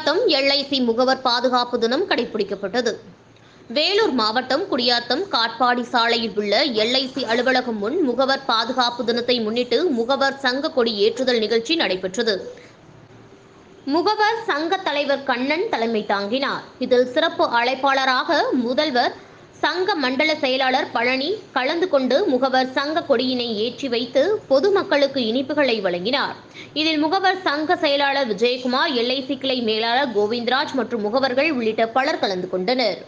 Gudiyatham LIC முகவர் பாதுகாப்பு தினம் கடைபிடிக்கப்பட்டது. வேலூர் மாவட்டம் குடியாத்தம் காட்பாடி சாலையில் உள்ள எல்ஐசி அலுவலகம் முன் முகவர் பாதுகாப்பு தினத்தை முன்னிட்டு முகவர் சங்க கொடி ஏற்றுதல் நிகழ்ச்சி நடைபெற்றது. முகவர் சங்க தலைவர் கண்ணன் தலைமை தாங்கினார். இதில் சிறப்பு அழைப்பாளராக முதல்வர் சங்க மண்டல செயலாளர் பழனி கலந்து கொண்டு முகவர் சங்க கொடியினை ஏற்றி வைத்து பொதுமக்களுக்கு இனிப்புகளை வழங்கினார். இதில் முகவர் சங்க செயலாளர் விஜயகுமார் எல்ஐசி கிளை மேலாளர் கோவிந்தராஜ் மற்றும் முகவர்கள் உள்ளிட்ட பலர் கலந்து கொண்டனர்.